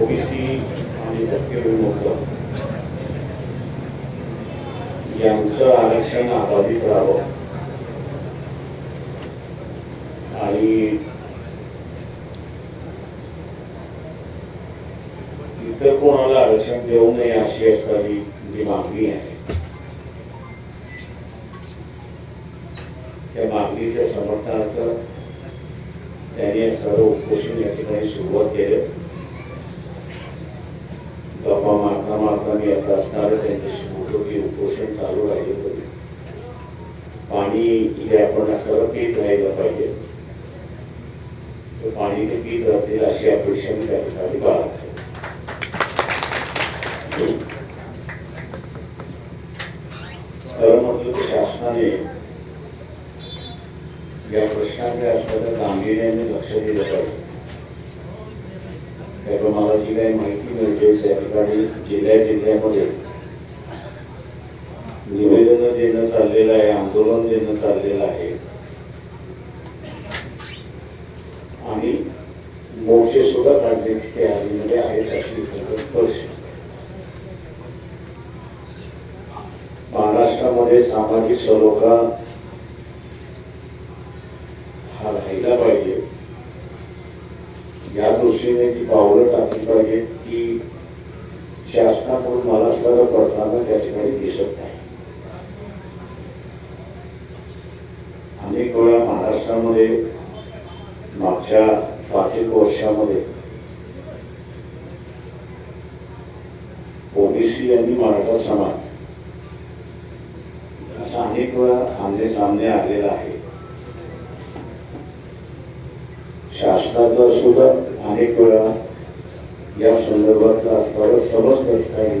OBC आणि धक्केविमुक्त यांचं आरक्षण अबाधित राहावं आणि इतर कोणाला आरक्षण देऊ नये अशी असणारी जी मागणी आहे. त्या मागणीच्या समर्थनाचं त्यांनी सर्व उपोषण या ठिकाणी सुरुवात केलं. गप्पा मारता मारता मी आता असणार त्यांच्याशी बोललो की उपोषण चालू राहिले तरी. पाणी हे आपण सर्व पीत राहिलं पाहिजे. तर पाणी ते पीत राहतील अशी अपेक्षा मी त्या ठिकाणी बाळगतो. खरं म्हटलं तर शासनाने या प्रश्नाकडे असणाऱ्या गांभीर्याने लक्ष दिलं पाहिजे. त्यामुळे मला जी काही माहिती मिळते त्या ठिकाणी जिल्ह्या जिल्ह्यामध्ये निवेदन देणं चाललेलं आहे आंदोलन देणं चाललेलं आहे. आणि मोर्चे सुद्धा काढले काढण्याची तयारीमध्ये आहेत अशी खरं परिस्थिती महाराष्ट्रामध्ये सामाजिक सलोखा हा राहिला पाहिजे या दृष्टीने जी पावलं आहेत की शासनाकडून मला सर्व करताना त्या ठिकाणी दिसत नाही अनेक वेळा महाराष्ट्रामध्ये मागच्या पाच एक वर्षामध्ये ओबीसी आणि मराठा समाज असा अनेक वेळा आमने सामने आलेला आहे. शासनाचा सुद्धा अनेक वेळा या संदर्भात असणारं समज त्या ठिकाणी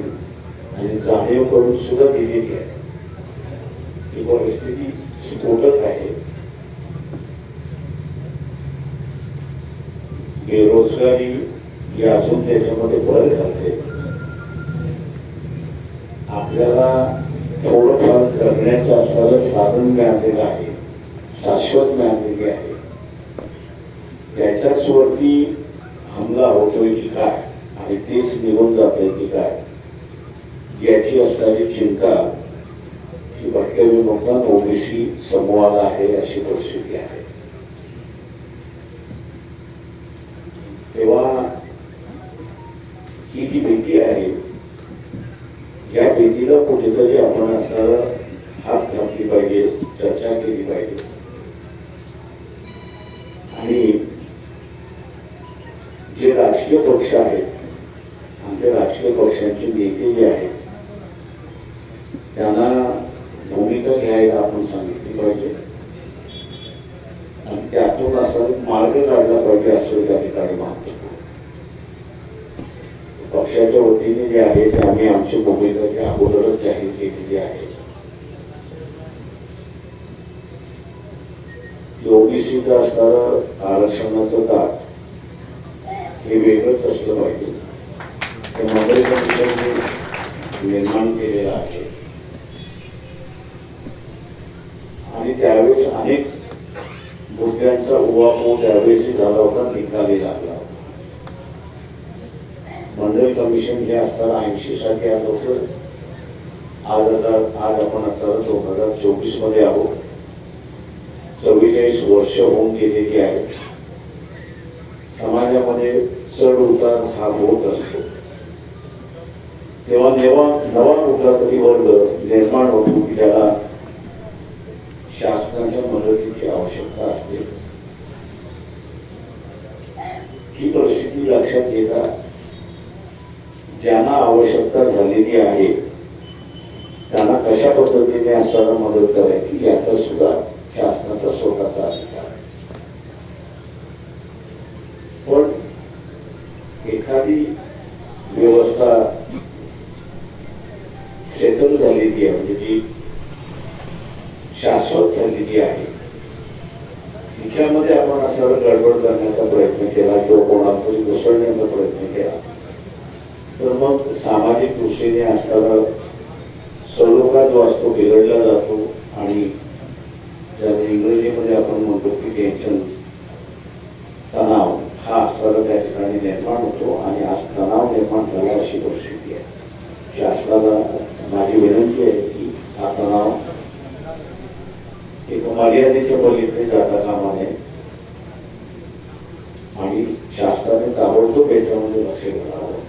आणि जाणीव करून सुद्धा दिलेली आहे ही परिस्थिती सुकोटत आहे. बेरोजगारी ही अजून त्याच्यामध्ये बळ घालते आपल्याला थोडंफार करण्याचं असणारं साधन मिळालेलं आहे. शाश्वत मिळालेली आहे. त्याच्याच वरती हमला होतोय की काय? आणि तेच निघून जाते की काय? याची असणारी चिंता ही भटक्या विमुखात ओबीसी समूहाला आहे अशी परिस्थिती आहे. तेव्हा ही जी भीती आहे या भीतीला कुठेतरी आपण असणारा हात घातली पाहिजे चर्चा केली पाहिजे. पक्ष आहेत आमच्या राजकीय पक्षांचे नेते जे आहेत त्यांना भूमिका घ्यायला आपण सांगितली पाहिजे. आणि त्यातून असा मार्ग काढला पाहिजे असं त्या ठिकाणी मानतो पक्षाच्या वतीने जे आहे ते आम्ही आमची भूमिका जे अगोदरच जाहीर केलेली आहे. ओबीसीचं असणारं आरक्षणाचं दाट हे वेगळंच असलं पाहिजे. ते मंडळी निर्माण केलेलं आहे. आणि त्यावेळेस अनेक मुद्द्यांचा उहापोह त्यावेळेस झाला होता निकाली लागला मंडळ कमिशन हे असताना ऐंशी साठी आलं होतं आज हजार आज आपण असताना दोन हजार चोवीसमध्ये आहोत. चव्वेचाळीस वर्ष होऊन गेलेली आहेत. समाजामध्ये चढ उतार हा होत असतो. तेव्हा नेवा नवा कुठला तरी वर्ग निर्माण होतो की त्याला शासनाच्या मदतीची आवश्यकता असते ही परिस्थिती लक्षात घेता ज्यांना आवश्यकता झालेली आहे त्यांना कशा पद्धतीने असताना मदत करायची याचा सुद्धा शासनाचा स्वतःचा अधिकार आहे पण एखादी व्यवस्था सेटल झालेली आहे. म्हणजे जी शाश्वत झालेली आहे. तिच्यामध्ये आपण असं गडबड करण्याचा प्रयत्न केला किंवा कोणाला घुसळण्याचा प्रयत्न केला. तर मग सामाजिक दृष्टीने असणारा सलोखा जो असतो बिघडला जातो आणि ज्याने इंग्रजीमध्ये आपण म्हणतो की टेन्शन तणाव हा असणारा त्या ठिकाणी निर्माण होतो आणि आज तणाव निर्माण झाला अशी परिस्थिती आहे. शासनाला माझी विनंती आहे की हा तणाव एक मर्यादेच्या पलीकडे जाता कामा नये आणि शासनाने ताबडतोब याच्यामध्ये लक्ष घालावं.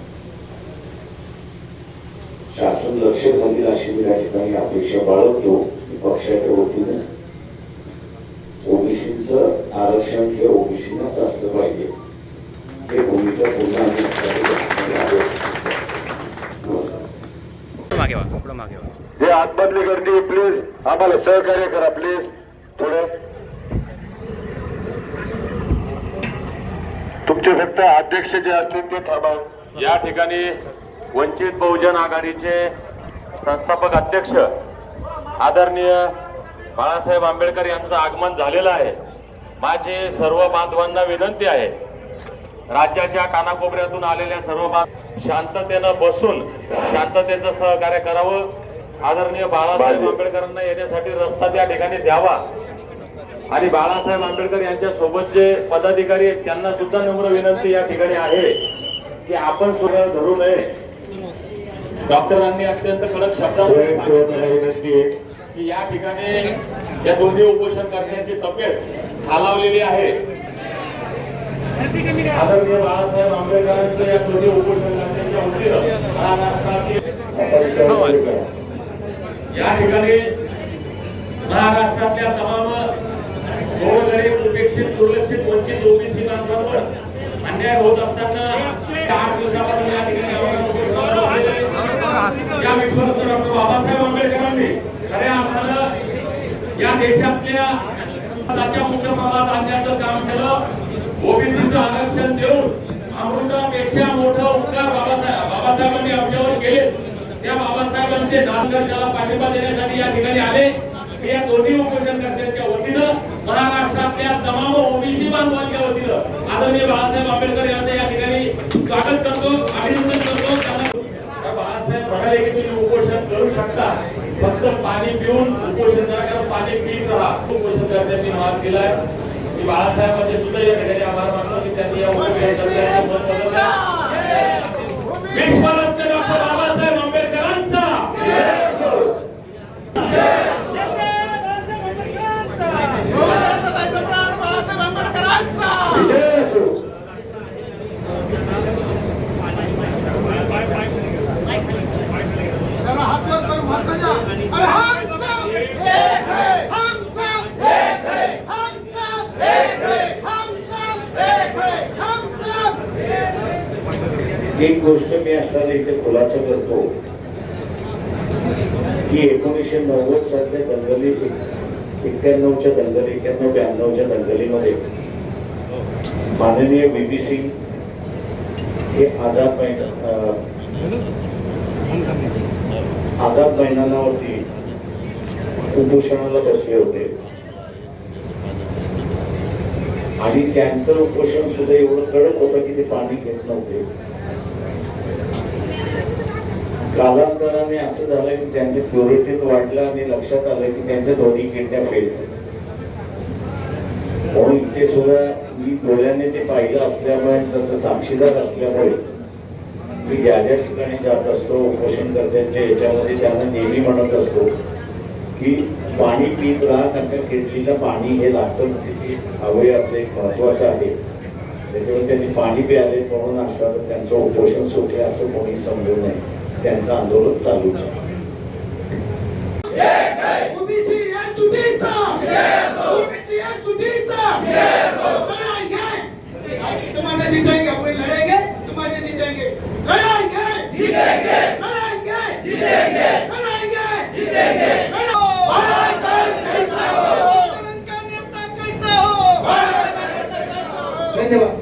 शासन लक्ष घालील अशी मी या ठिकाणी अपेक्षा बाळगतो पक्षाच्या वतीनं ओबीसीचं आरक्षण हे ओबीसीनाच असलं पाहिजे हे भूमिका पुन्हा आम्ही लक्षात घ्यावी. नमस्कार मागे वा पुढं मागे वा जे आतमधली गर्दी प्लीज आम्हाला सहकार्य करा प्लीज थोडे तुमचे फक्त अध्यक्ष जे असतील ते थांबा या ठिकाणी वंचित बहुजन आघाडीचे संस्थापक अध्यक्ष आदरणीय बाळासाहेब आंबेडकर यांचं आगमन झालेलं आहे. माझी सर्व बांधवांना विनंती आहे राज्याच्या कानाकोपऱ्यातून आलेल्या सर्व बांध शांततेनं बसून शांततेचं सहकार्य करावं. आदरणीय बाळासाहेब आंबेडकरांना येण्यासाठी रस्ता त्या ठिकाणी द्यावा. आणि बाळासाहेब आंबेडकर यांच्या सोबत जे पदाधिकारी आहेत त्यांना सुद्धा नम्र विनंती या ठिकाणी आहे की आपण सुद्धा धरू नये. डॉक्टरांनी अत्यंत कडक शब्दामध्ये विनंती आहे. की या ठिकाणी या दोन्ही उपोषणकर्त्यांची तब्येत खालावलेली आहे. आदरणीय बाळासाहेब आंबेडकरांचं या दोन्ही उपोषणकर्त्यांच्या वतीनं महाराष्ट्राचे या ठिकाणी महाराष्ट्रातल्या तमाम गोरगरीब उपेक्षित दुर्लक्षित वंचित ओबीसी बांधवांवर अन्याय होत असताना आठ दिवसापासून या ठिकाणी या विश्वरत्न डॉक्टर बाबासाहेब आंबेडकरांनी खऱ्या अर्थानं या देशातल्या मुख्य प्रवाहात आणण्याचं काम केलं. ओबीसीचं आरक्षण देऊन अमृतापेक्षा मोठं उपकार बाबासाहेब बाबासाहेबांनी आमच्या बाबासाहेबांचे नामदर्शाला पाठिंबा देण्यासाठी या ठिकाणी आले या दोन्ही उपोषणकर्त्यांच्या वतीनं महाराष्ट्रातल्या तमाम ओबीसी बांधवांच्या वतीनं आदरणीय बाळासाहेब आंबेडकर यांचं या ठिकाणी स्वागत करतो अभिनंदन करतो. त्यांना बाळासाहेब म्हणाले की तुम्ही उपोषण करू शकता. फक्त पाणी पिऊन उपोषण करा कारण पाणी पीत राहा. उपोषणकर्त्यांनी मार्ग केलाय. मी बाळासाहेबांचे सुद्धा या ठिकाणी आभार मानतो की त्यांनी या उपोषणकर्त्यांचं मत बदललं विश्वरत्न डॉक्टर बाबासाहेब आंबेडकरांचा जरा हात वर करून भ्रष्टाचार. अरे हम सब एक है. हम सब एक है. हम सब एक है. हम सब एक है. हम सब एक गोष्ट मी असताना इथे खुलासा करतो की एकोणीसशे नव्वद सालच्या दंगली एक्क्याण्णवच्या दंगली एक्क्याण्णव ब्याण्णवच्या दंगलीमध्ये माननीय बीबी सिंग हे आझाद मैदान आझाद मैदानावरती उपोषणाला बसले होते. आणि त्यांचं उपोषण सुद्धा एवढं कडक होतं की ते पाणी घेत नव्हते. कालांतराने असं झालं की त्यांचे प्युरिटीत वाढलं आणि लक्षात आलं की त्यांच्या दोन्ही किडन्या फेल म्हणून ते सुद्धा मी डोळ्याने ते पाहिलं असल्यामुळे त्याचा साक्षीदार असल्यामुळे मी ज्या ज्या ठिकाणी जात असतो उपोषणकर्त्यांच्या याच्यामध्ये त्यांना नेहमी म्हणत असतो की पाणी पीत राहा कारण का किडनीला पाणी हे लागतं किती अवयव एक महत्वाचं आहे. त्याच्यामुळे त्यांनी पाणी प्याले म्हणून असतात त्यांचं उपोषण सुटले असं कोणी समजू नये. त्यांचं आंदोलन चालू धन्यवाद.